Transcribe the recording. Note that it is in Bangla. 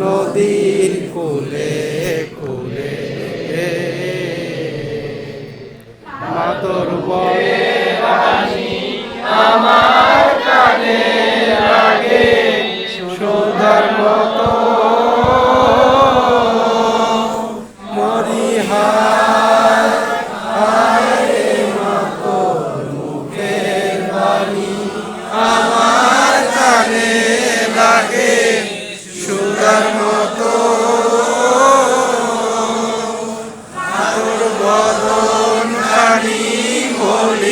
নদীর কুলে কুলে মাতর বয়ে বাণী আমার তোর বদন খানি বলি